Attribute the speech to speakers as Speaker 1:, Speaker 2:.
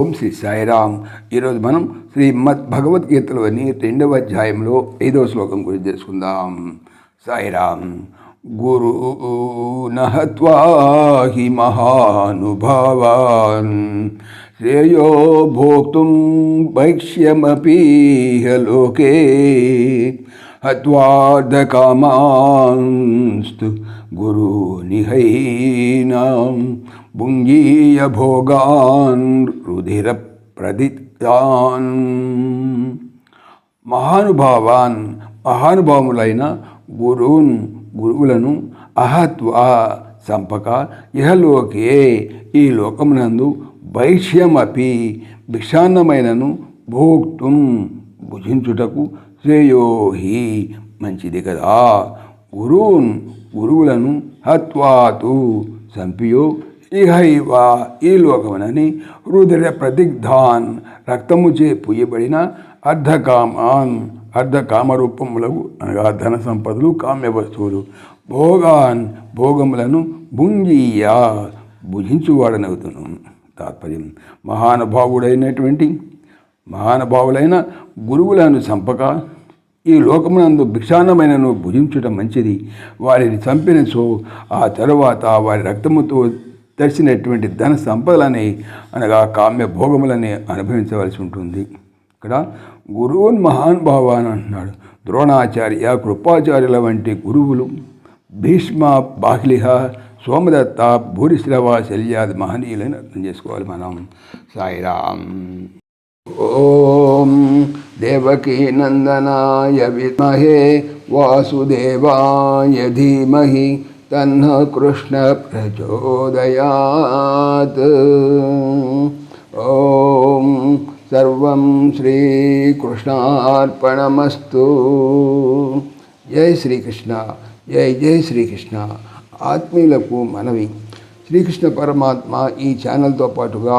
Speaker 1: ఓం శ్రీ సాయిరామ్ ఈరోజు మనం శ్రీమద్ భగవద్గీతలోని రెండవ అధ్యాయంలో ఐదవ శ్లోకం గురించి తెలుసుకుందాం సాయిరామ్ గురు నహత్వాహి మహానుభావాన్ శ్రేయో భోక్తుం భైక్ష్యమపీహ లోకే హత్వార్థకామాన్స్తు గురు నిహైనాం భుంగీయ భోగాన్ రుధిర ప్రదితాన్ మహానుభావాన్ మహానుభావులైన గురున్ గురువులను అహత్వ సంపక ఇహలోకే ఈ లోకమునందు భైష్యమపి భిక్షాన్నమైనను భోక్తుం భుజించుటకు శ్రేయోహి మంచిది కదా గురువుం గురువులను హత్వాతు చంపియో ఇహైవ ఈ లోకమునని రుద్ర ప్రతిగ్ధాన్ చే పూయబడిన అర్ధకామాన్ అర్ధకామరూపములకు అనగా ధన సంపదలు కామ్య వస్తువులు భోగాన్ భోగములను భుంజీయా భుజించువాడనవుతును తాత్పర్యం మహానుభావుడైనటువంటి మహానుభావులైన గురువులను చంపక ఈ లోకమునందు భిక్షాన్నమైనను భుజించటం మంచిది వారిని సో ఆ తరువాత వారి రక్తముతో తెరిచినటువంటి ధన సంపదలని అనగా కామ్య భోగములని అనుభవించవలసి ఉంటుంది ఇక్కడ గురువున్ మహానుభావ అని అంటున్నాడు ద్రోణాచార్య కృపాచార్యుల వంటి గురువులు భీష్మ బాహ్లిహ సోమదత్త భూరిశ్రవ శల్యాది మహనీయులని అర్థం చేసుకోవాలి మనం సాయిరాం ఓ ॐ देवकीनन्दनाय विद्महे वासुदेवाय धीमहि तन्नः कृष्णप्रचोदयात् ॐ सर्वं श्रीकृष्णार्पणमस्तु जय శ్రీకృష్ణ జై జై శ్రీకృష్ణ ఆత్మీయులకు మనవి శ్రీకృష్ణ పరమాత్మ ఈ ఛానల్తో పాటుగా